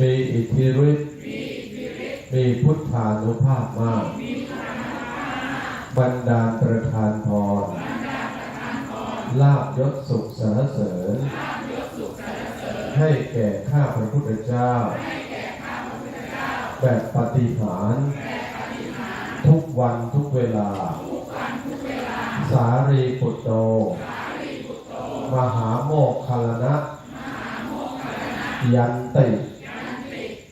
มีอิทธิฤทธิ์มีพุทธานุภาพมากบันดาลประทานพรลาบยศสุขสรรเสริญ ให้แก่ข้าพระพุทธเจ้า แบบปฏิหารทุกวันทุกเวลา สารีปุตโต มหาโมกขลนะ ยันติเ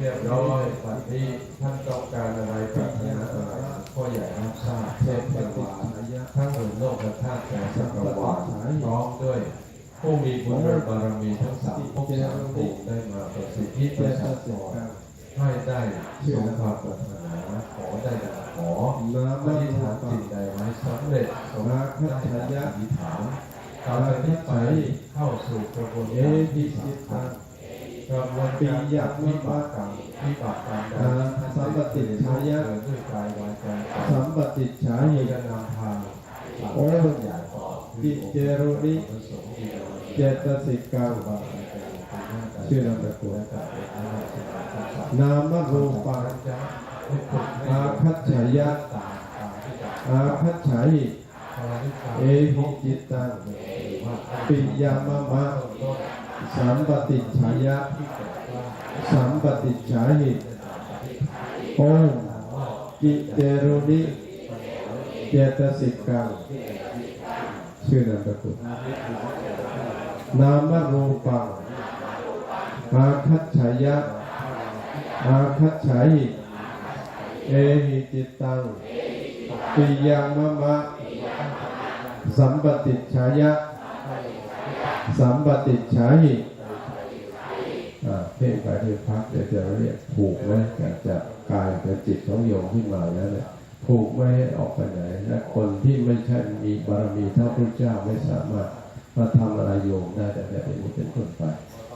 เรียบร้อยวันนี้ท่านต้องการอะไรปรารถนาอะไรก็อย่ารับทราบเช่นเทวาทั้งหมื่นโลกและธาตุแก่สักวาลพร้อมด้วยผู้มีบุญบารมีทั้งสามภพสามภูมิได้มาประสิทธิประสาทให้ได้สมความปรารถนาขอได้ดังขอนาอมะธิษโมฐานปัสิ่งใดไว้สำเร็จสมนาคได้ทัดัญงญะอธิษฐานต่อไปนี้ไปเข้าสู่กระบวนการที่จิสำคัญ กรรมปีอยากวิบากกรรมวิบากกรรมสัมปติฉายะด้วยกายวาจาสัมปติฉายิกนำพาโอ้ยติเจรุริเจตสิกาบาชื่อนามตะกุนามรูปังอาคัจฉายะอาคัจฉายิเอหิจิตังปิยามะมะ สัมปติฉายะที่เกิดว่าสัมปติฉาหิโอ้กิเจรุนิเจตสิกกังชื่อนามสกุลนามรูปังอาคัจฉายะอาคัจฉาหิเอหิจิตตังปิยังมะมะ สัมปติฉายะ สัมปติฉาหิอ่าเพ่งไปที่พักเดี๋ยวจะเรียกผูกไว้แต่จะกายเป็นจิตของโยมขึ้นมาแล้วเนี่ยผูกไม่ให้ออกไปไหนและคนที่ไม่ใช่มีบารมีเท่าพระเจ้าไม่สามารถมาทำอะไรโยมได้แต่แต่เป็นนี้เป็นต้นไป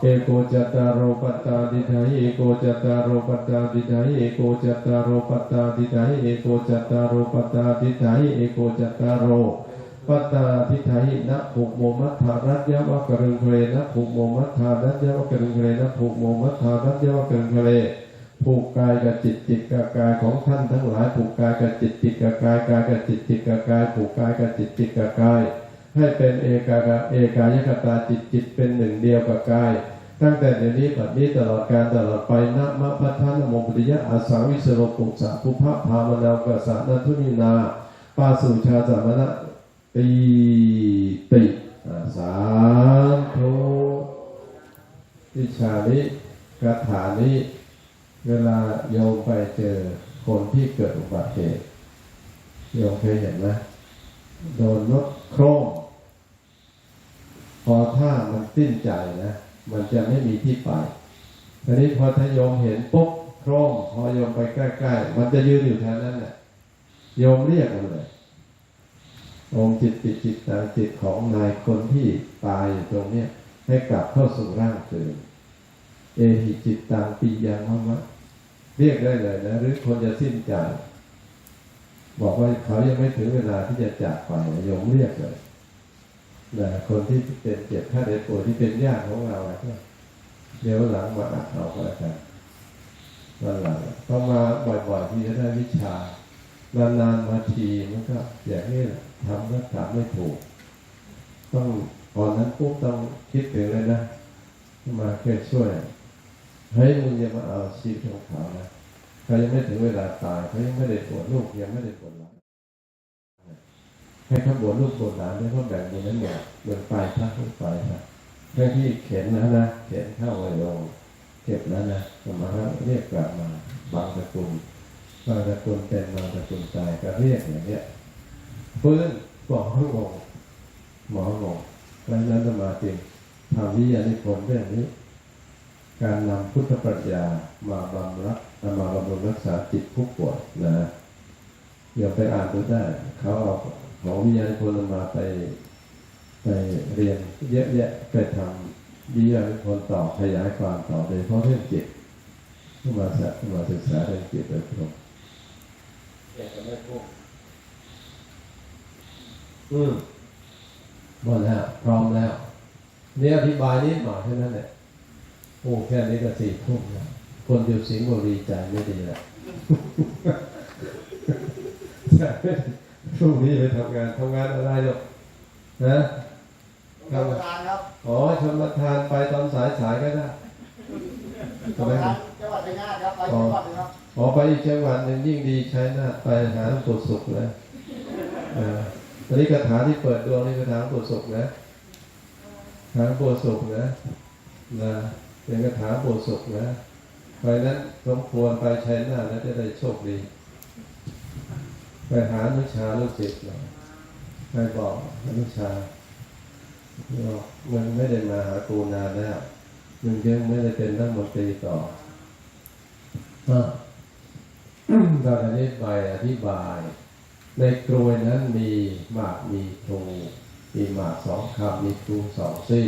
เอโกจตารโรปัตตาดิไทยเอโกจตารโรปัตตาดิไทยเอโกจตารโรปัตตาดิไทยเอโกจตารโรปัตตาดิไทยเอโกจตารโร ปัตตาดิไทยนะภูโมมัทธารัตยวะกรึงเครนะภูโมมัทธารัตยวะกรึงเครนะภูโมมัทธารัตยวะกรึงเครผูกกายกับจิตจิตกับกายของท่านทั้งหลายผูกกายกับจิตจิตกับกายกายกับจิตจิตกับกายผูกกายกับจิตจิตกับกาย ให้เป็นเอกากเอกายคตาจิตจิตเป็นหนึ่งเดียวกับกาย ตั้งแต่เดี๋ยวนี้ปัจนี้ตลอดการตลอดไปนะมะพัทธานโมปุริยะอาสังวิสโรปุสะภุพะพามนาวกสะนัทุนินาปาสุชาสามณะ ปีติอ่าสาธุวิชานี้คาถานี้เวลาโยมไปเจอคนที่เกิดอุบัติเหตุโยมเคยเห็นไหมโดนรถโครมพอถ้ามันสิ้นใจนะ มันจะไม่มีที่ไปทีนี้พอทโยมเห็นปุ๊บโครมพอโยมไปใกล้ๆ มันจะยืนอยู่แถวนั้นแหละโยมเรียกมันเลย องค์จิตติจิตตาจิตของนายคนที่ตายอยู่ตรงเนี้ยให้กลับเข้าสู่ร่างเดิมเอหิจิตตังปียังมะมะเรียกได้เลยนะหรือคนจะสิ้นใจบอกว่าเขายังไม่ถึงเวลาที่จะจากไปโยมเรียกเลยนะคนที่เป็นเจ็บไข้ได้ป่วยที่เป็นญาติของเราอะก็เดี๋ยวหลังมาอัดเอาก็แล้วกันวันหลังพองมาบ่อยๆที่จะได้วิชา นานๆมาทีมันก็อย่างนี้และทำก็ทำไม่ถูก ต้องก่อนนั้นปุ๊บต้องคิดถึงเลยนะ มาแค่ช่วยเฮ้มึงอย่ามาเอาชีวิตของเขานะเขายังไม่ถึงเวลาตายเขายังไม่ได้ปวดลูกยังไม่ได้ปวดหลานให้เขาบวชลูกบวชหลานได้เขาแบ่งบุญนั้นหมดเงินไปพระทุกไปนะแค่ที่เข็นนะนะเข็นเข้าไปลงเก็บแล้วนะสมาธิเรียกกลับมาบางตระกูล บาตระกูลเป็นบาตระกูลตายก็เรียกอย่างเนี้ยฟื้นบอกห้งงหมองงแล้วนั้นมาจริงทำวิทยานิพนธ์เรื่องนี้ การนำพุทธปรัชญามาบำรับนำมาบำรุงรักษาจิตผู้ป่วยนะอย่าไปอ่านดูได้ เขาเอาของวิทยานิพนธ์มาไปไปเรียนเยอะแยะไปทำวิทยานิพนธ์ต่อขยายความต่อโดยเฉพาะเรื่องจิตขึ้นมาศึกมาศึกษาเรื่องจิตโดยตรง อยากจะไม่พูดอืมหมดแล้วพร้อมแล้วนี่อธิบายนิดหน่อยแค่นั้นแหละโอ้แค่นี้ก็สี่ทุ่มแล้วคนอยู่สิงห์บุรีใจไม่ดีแล้วพรุ่งนี้ไปทำงานทำงานอะไรหรอกนะธรรมทานครับอ๋อชมประทานไปตอนสายสายๆก็ได้ธรรมทานจังหวัดชัยนาทครับไปจังหวัดหนึงครับ ออกไปอีกจังหวัดหนึ่งยิ่งดีใช้หน้าไปหาหลวงปู่สุขเลยเออตอนนี้คาถาที่เปิดดวงนี่คาถาหลวงปู่สุขนะคาถาหลวงปู่สุขนะนะเป็นคาถาหลวงปู่สุขนะเพราะฉะนั้นสมควรไปใช้หน้าแล้วจะได้โชคดีไปหาอนุชาลูกศิษย์หน่อยไปบอกอนุชาบอกมึงไม่ได้มาหากูนานแล้วมึงยังไม่ได้เป็นรัฐมนตรีต่อ อะตอนนี้ไปอธิบาย ในกรวยนั้นมีหมากมีพลูมีหมากสองคำมีพลูสองซี่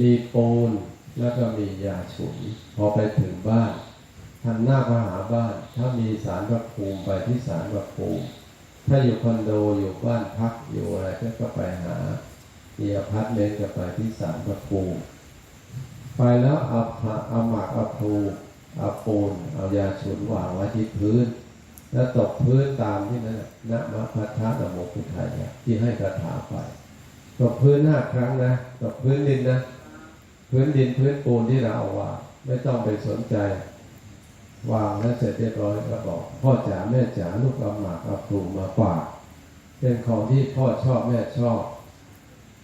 มีปูนแล้วก็มียาฉุนพอไปถึงบ้านหันหน้ามาหาบ้าน ถ้ามีสารพระภูมิไปที่สารพระภูมิถ้าอยู่คอนโดอยู่บ้านพักอยู่อะไรก็ไปหามีอพาร์ตเมนต์ก็ไปที่สารพระภูมิไปแล้วเอาผ้าเอาหมากเอาพลู เอาปูนเอายาฉุนวางไว้ที่พื้น แล้วตกพื้นตามที่นั่นนะมะพัทธะนะโมพุทธายะที่ให้คาถาไปตกพื้นห้าครั้งนะตกพื้นดินนะ พื้นดินพื้นปูนที่เราเอาวางไม่ต้องไปสนใจ วางแล้วเสร็จเรียบร้อยก็บอก พ่อจ๋าแม่จ๋าลูกเอาหมากเอาพลูมาฝากเป็นของที่พ่อชอบแม่ชอบ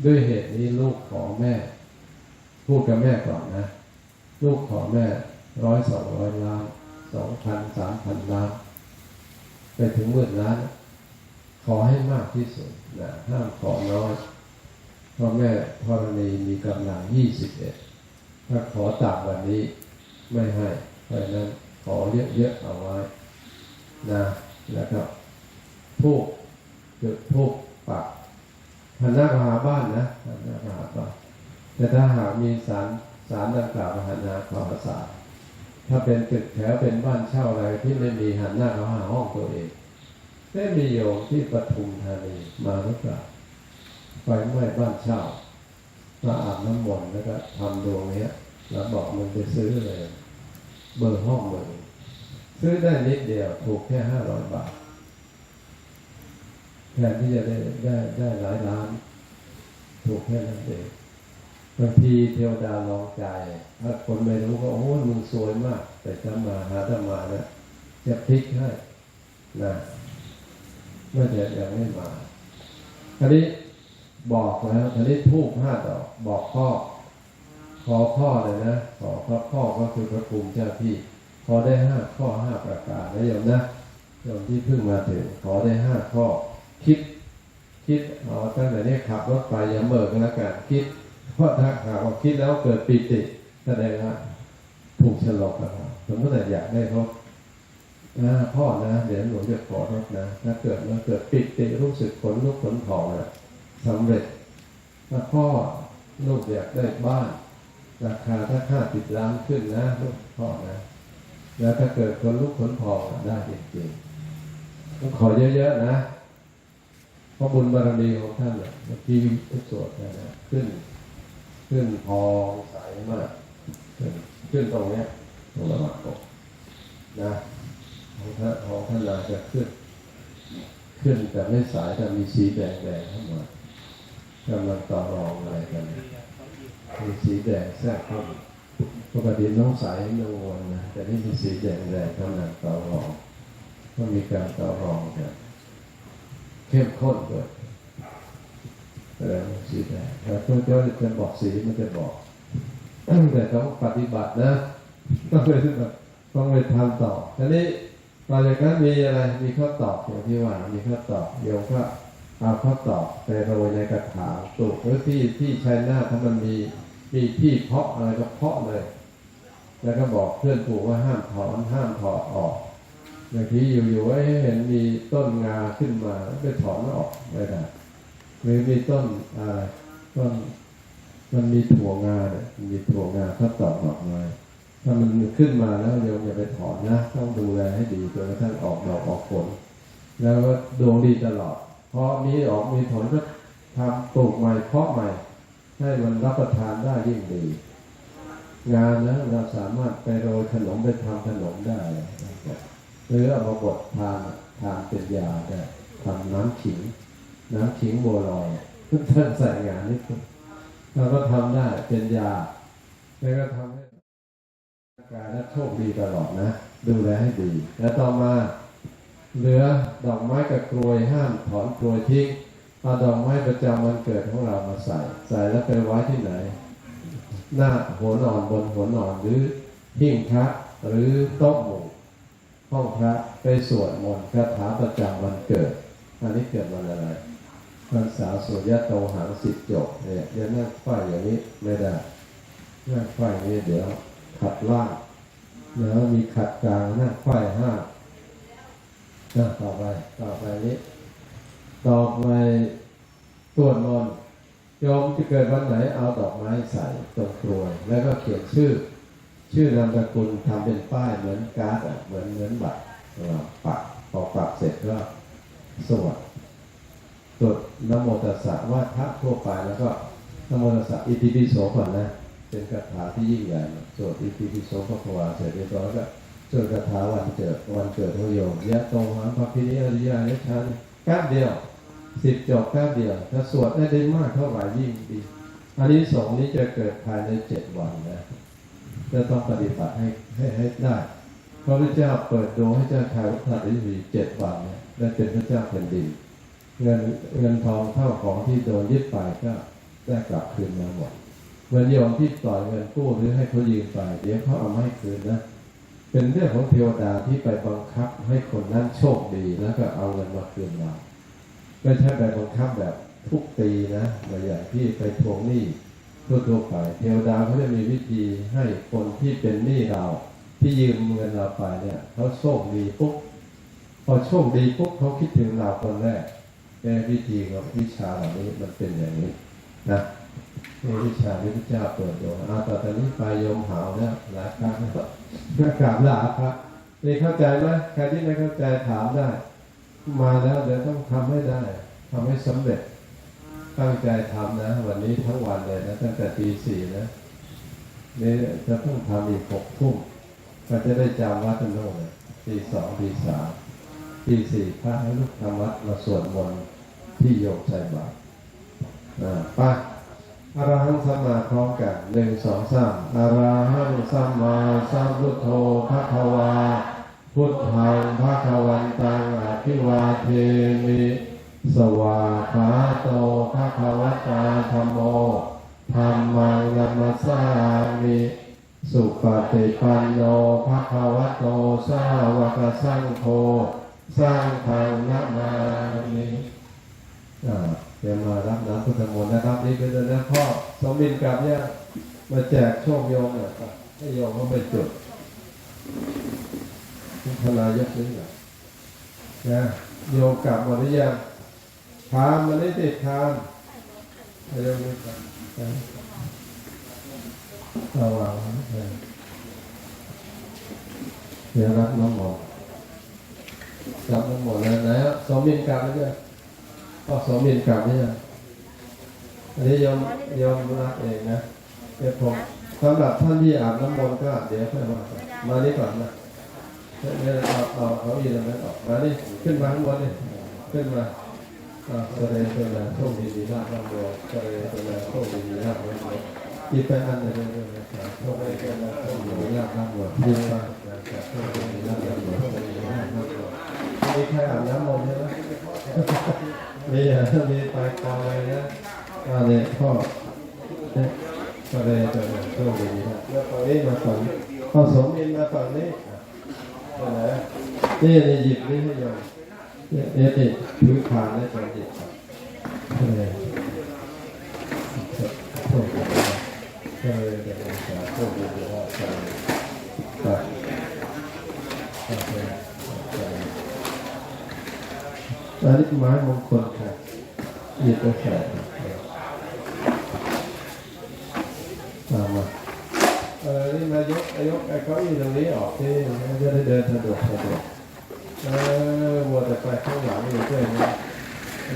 ด้วยเหตุนี้ลูกขอแม่ พูดกับแม่ก่อนนะ ลูกขอแม่ ร้อยสองร้อยล้านสองพันสามพันล้านไปถึงหมื่นล้าน ขอให้มากที่สุดนะห้ามขอน้อยเพราะแม่ธรณีมีกำลังยี่สิบเอ็ดถ้าขอต่ำกว่านี้ไม่ให้เพราะนั้นขอเยอะๆเอาไว้นะแล้วก็ทูกจุดทูกปักหันหน้ามาหาบ้านนะหันหน้ามาหาบ้านแต่ถ้าหากมีสารสารดังกล่าวหันหน้าข้าหาศาสตร์ ถ้าเป็นตึกแถวเป็นบ้านเช่าอะไรที่ไม่มีหันหน้าเขาหาห้องตัวเองได้มีโยมที่ปทุมธานีมาหรือเปล่าไฟไหม้บ้านเช่ามาอาบน้ำมนต์แล้วก็ทำดวงเนี้ย แล้วบอกมึงไปซื้อเลย เบอร์ห้องมึงซื้อได้นิดเดียวถูกแค่ห้าร้อยบาทแทนที่จะได้ได้ได้หลายล้าน ถูกแค่นั้นเอง บางทีเทวดาลองใจถ้าคนไม่รู้ก็โอ้ยมึงสวยมาก แต่จะมาหาธรรมาเนี่ยจะพลิกให้นะเมื่อจะยังไม่มาทีนี้บอกแล้วทีนี้ทูบห้าดอกบอกพ่อขอพ่อเลยนะขอพระพ่อก็คือพระภูมิเจ้าที่ ขอได้ห้าข้อห้าประการนะโยมนะโยมที่เพิ่งมาถึงขอได้ห้าข้อ คิด คิดเอาตั้งแต่นี้ขับรถไปอย่าเมิกนแล้วกันคิด เพราะถ้าหากว่าคิดแล้วเกิดปิติแสดงว่าถูกฉลอกแล้วครับสมมติว่าอยากได้รถนะพ่อนะเดี๋ยวหนูจะขอรถนะถ้าเกิดมันเกิดปิติรู้สึกขนลุกขนพองนะสำเร็จถ้าพ่อลูกอยากได้บ้าน ราคาถ้าค่าติดล้านขึ้นนะลูกพ่อนะ แล้วถ้าเกิดคนลุกขนพองได้จริงๆต้องขอเยอะๆนะเพราะบุญบารมีของท่านเนี่ยเมื่อกี้ทุกสวดนนะขึ้น ขึ้นพองใสมาก ขึ้นตรงเนี้ยตรงระหว่างอกนะของท่านของท่านนาจะขึ้น ขึ้นแต่ไม่สายแต่มีสีแดงแดงเข้ามากำลังต่อรองอะไรกันมีสีแดงแทรกเข้ามาปกติน้องสายนวลนะแต่นี่มีสีแดงแดงกำลังต่อรองก็มีการต่อรองกันเข้มข้นด้วย แสดงว่าสีแดงแต่เพื่อนเจ้าจะบอกสีมันจะบอกแต่ต้องปฏิบัตินะต้องไปต้องไปทำต่อทีนี้หลังจากนั้นมีอะไรมีข้อตอบอย่างที่ว่ามีข้อตอบโยมก็เอาข้อตอบไปโรยในกระถางปลูกหรือที่ที่ชายนาถ้ามันมีมีที่เพาะอะไรก็เพาะเลย แล้วก็บอกเพื่อนปู่ว่าห้ามถอนห้ามถอดออกบางทีอยู่ๆเห็นมีต้นงาขึ้นมาไปถอนมันออกไม่ได้ หรือมีต้นอะไรต้นมันมีถั่วงาเนี่ยมันมีถั่วงาถ้าตอกดอกไม้ถ้ามันขึ้นมาแล้วโยมอย่าไปถอนนะ ต้องดูแลให้ดีจนกระทั่งออกดอกออกผล แล้วก็ดวงดีตลอดพอมีออกมีผลก็ทำปลูกใหม่เพาะใหม่ ให้มันรับประทานได้ยิ่งดี งานนะเราสามารถไปโรยขนมไปทำขนมได้หรือเอามาบดทานทานเป็นยาได้ทำน้ำขิง น้ำขิงบัวลอยท่านใส่งานนี้เราก็ทำได้เป็นยา แล้วก็ทำให้ร่างกายและโชคดีตลอดนะ ดูแลให้ดี แล้วต่อมา เหลือดอกไม้กับกลวยห้ามถอนกลวยทิ้งเอาดอกไม้ประจำวันเกิดของเรามาใส่ ใส่แล้วไปไว้ที่ไหน หน้าหัวนอนบนหัวนอนหรือหิ้งพระหรือโต๊ะหมู่ห้องพระไปสวดมนต์คาถาประจำวันเกิด อันนี้เกิดวันอะไร วันเสาสุริยะโตหางสิบจบเนี่ยเดี๋ยวนั่งฝ้ายอย่างนี้ไม่ได้นั่งฝ้ายอย่างนี้เดี๋ยวขัดล่างแล้วมีขัดกลางนั่งฝ้ายห้าต่อไปต่อไปนี้ ต่อไปตรวจมนต์โยมจะเกิดวันไหนเอาดอกไม้ใส่ตรงกรวยแล้วก็เขียนชื่อ ชื่อนามสกุลทำเป็นป้ายเหมือนการ์ดเหมือนเหมือนบัตรปักพอปักเสร็จก็สวด ตรวจนโมตัสสะว่าพระทั่วไปแล้วก็นโมตัสสะอิติปิโสก่อนนะ เป็นคาถาที่ยิ่งใหญ่สวดอิติปิโสพระควาเสร็จเรียบร้อยแล้วก็จนกระถาวันเกิดวันเกิดของโยมยะโตหังพระพินิอริยานิชันแป๊บเดียวสิบจบแป๊บเดียวถ้าสวดได้ได้มากเท่าไหร่ยิ่งดีอันนี้สองนี้จะเกิดภายในเจ็ดวันนะจะต้องปฏิบัติให้ให้ให้ได้พระพุทธเจ้าเปิดดวงให้เจ้าชายวัฒนฤดีเจ็ดวันเนี่ยได้เป็นพระเจ้าแผ่นดิน เงินเงินทองเท่าของที่โดนยึดไปก็ได้กลับคืนมาหมดเหมือนโยมที่ปล่อยเงินกู้หรือให้เขายืมไปเดี๋ยวเขาเอามาคืนนะเป็นเรื่องของเทวดาที่ไปบังคับให้คนนั้นโชคดีแล้วก็เอาเงินมาคืนเราไม่ใช่ไปบังคับแบบทุกตีนะเหมือนอย่างที่ไปทวงหนี้ทั่วๆไปเทวดาเขาจะมีวิธีให้คนที่เป็นหนี้เรา ที่ยืมเงินเราไปเนี่ยเขาโชคดีปุ๊บพอโชคดีปุ๊บเขาคิดถึงเราคนแรก ในวิธีของวิชาเหล่านี้มันเป็นอย่างนี้นะวิชาที่พระเจ้าเปิดโยมอาตอนนี้ไปโยมหาวเนี่ยหลายครั้งแล้วเมื่อกราบลาพระนี่เข้าใจไหมใครที่ไม่เข้าใจถามได้ มาแล้วเดี๋ยวต้องทำให้ได้ทำให้สำเร็จ ตั้งใจทำนะ วันนี้ทั้งวันเลยนะ ตั้งแต่ตีสี่นะนี่จะต้องทำอีกหกทุ่มก็จะได้จำวัดกันโน่นตีสองตีสามตีสี่พระให้ลูกทำวัดมาสวดมนต์ ที่โยมใส่บาตรอ่าไปอรหังสัมมาพร้อมกันหนึ่งสองสามอรหังสัมมาสัมพุทโธภะคะวา พุทธังภะควันตังอภิวาเทมิสวาขาโตภะคะวตาธัมโมธัมมังนัมมัสสามิสุปฏิปันโนภะคะวะโตสาวกสังโฆสังฆังนะมามิ เดี๋ยวมารับน้ำพุทธมนต์นะครับนี่เป็นนะพ่อสมินกับเนี่ยมาแจกโชคโยมหน่อยให้โยมเขาไปจุดพลายกนี้หน่ยนะโยมกลับมดหรือยังทานมันไม่ติดทานเร็วนี้ครับระวังเดี๋ยวรับน้ำหมอรับน้ำหมอแล้วนะสมินกลับแล้วเนี่ ยพ่อสมบินกลับเนี่ยอันนี้ยอมยอมรับเองนะเดี๋ยวผมสำหรับท่านที่อาบน้ำมนต์ก็เดี๋ยวค่อยมามานี่ก่อนนะไม่ได้เอาเอาเขาอีกแล้วออกมานี่ขึ้นมาข้างบนนี่ขึ้นมาอ่าแสดงเป็นโชคดีดีนะร่ำรวยแสดงเป็นโชคดีดีนะร่ำรวยอีกไปอันหนึ่งเรื่องนะครับโชคดีเป็นโชคดีดีนะร่ำรวยยิ่งมากนะครับโชคดีดีนะร่ำรวยโชคดีดีนะร่ำรวยมีใครอาบน้ำมนต์ใช่ไหม มีอะไรมีปลายกองอะไนะอะไรพ่อก็เลยจะมาช่วยดีนะแล้วตอนนี้มาฝั่งพอสมนินมาฝั่งนี้อะนี่นี่หยิบนี่ให้ยอมเนี่ยเนี่ยพื้นฐานและเดีนะก็เลยจะมาชคดีว่าจะ อันนี้ไม้มงคลค่ะหยิบไปใส่ตามมาเออนี่มายกยกไอ้เก้าอี้ตรงนี้ออกที่จะได้เดินสะดวกสะดวกเออวัวแต่ไปข้างหลังอยู่ด้วยนะ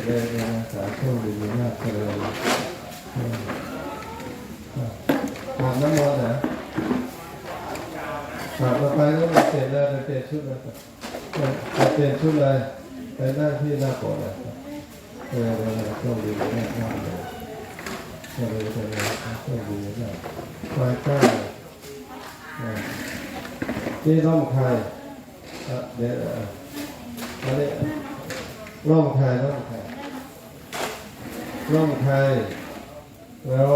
เดินมาสาธุดีมากเลยอาบน้ำมนต์นะอาบมไปแล้วเปลี่ยนเลยเปลี่ยนชุดเลยเปลี่ยนชุดเลย แต่หน้าที่หน้าก่อนนะเออเราต้องดูแน่นอนเลยเราต้องดูต้องดูนะมาใกล้นี่ร่องไทยเดี๋ยวอันนี้ร่องไทยร่องไทยร่องไทยแล้ว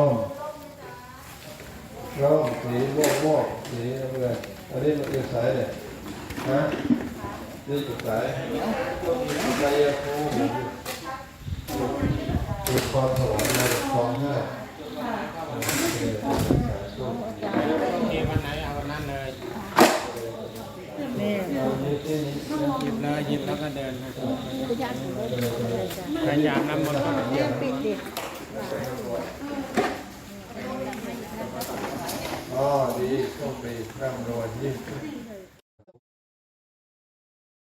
ร่องสีม่วงม่วงสีอะไรอันนี้มันเป็นสายเลยฮะ นี่อยู่สายใจยภูมิอยู่ความถวายมาจากคอห้าโอเคสายช่วันไหนเอาวันนั้นเลยนี่หยิบเลยหยิบแล้วก็เดินพยายามน้ำมนต์อนเรื่องปิดดิอ๋อดีโชคดีร่ำรวยยิ่ง